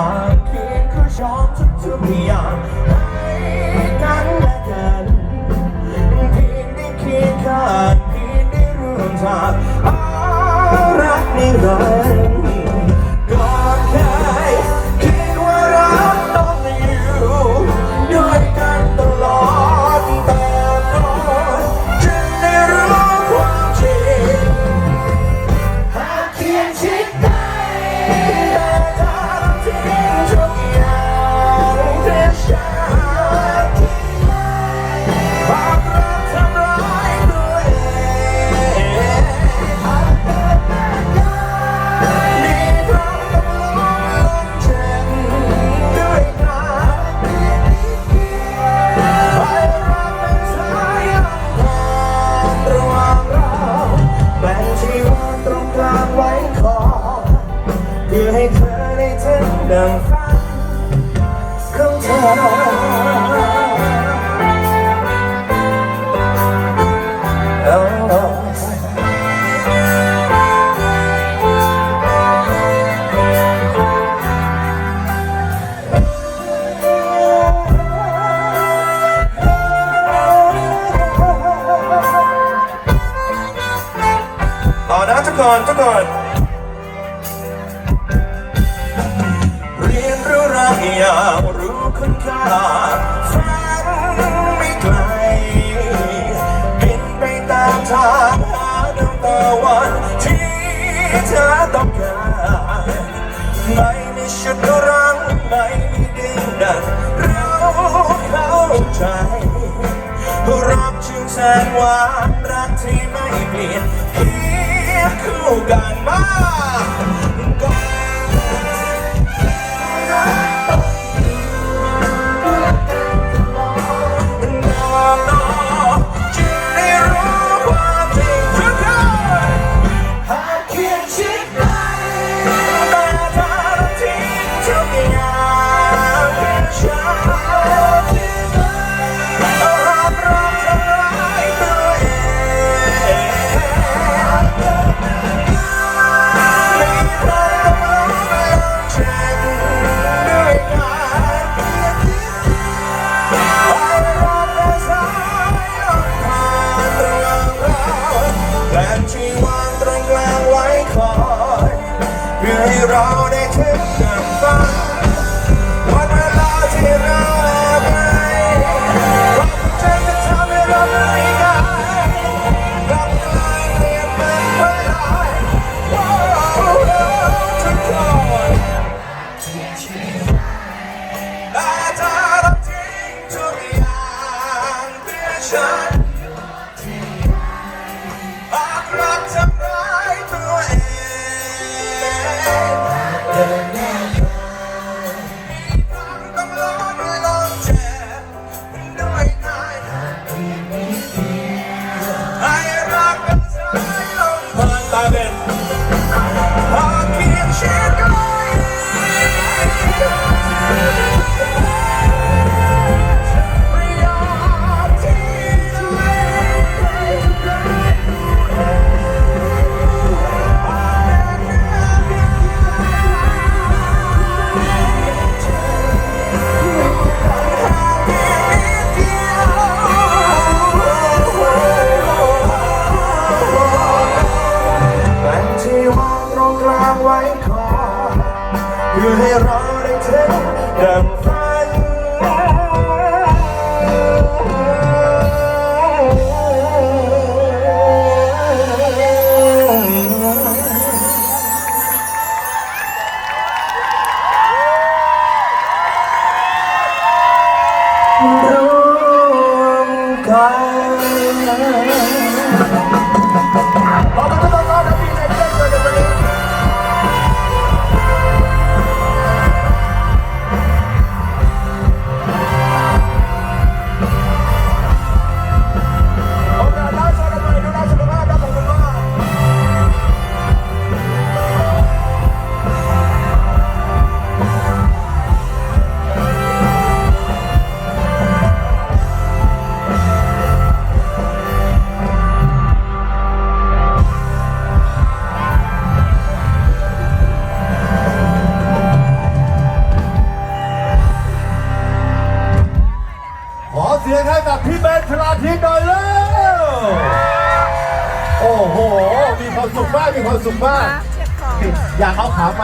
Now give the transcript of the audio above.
างเคียงคือชอบทุกทุกอย่างให้กันและกันเพียงได้เคียงข้างเพียงได้ร่วมทางอารักนิรันดร์ ให้เธอได้ถึงดังฝันของเธอต่อ รู้คุณค่าฝันไม่ไกลบินไปตามทางหาดวงตะวันที่เธอต้องการไม่มีชุดรังไม่มีดิ้นดันเราเข้าใจรักจึงแสนหวานรักที่ไม่เปลี่ยนเคียงคู่กันมา เราได้ถึงดังฝันวันเวลาที่เราแอบไปความภูมิใจจะทำให้เราไม่ได้รับกลายเรียนเป็นเวลาโอ้โหทุกคนแต่ถ้าเราทิ้งทุกอย่างเพื่อฉันา เพื่อให้เราได้ถึงดัง เสียงให้กับพี่เบนชลาทิศหน่อยเร็วโอ้โห มีความสุขมาก มีความสุขมากเจ็บคออยากเอาขามา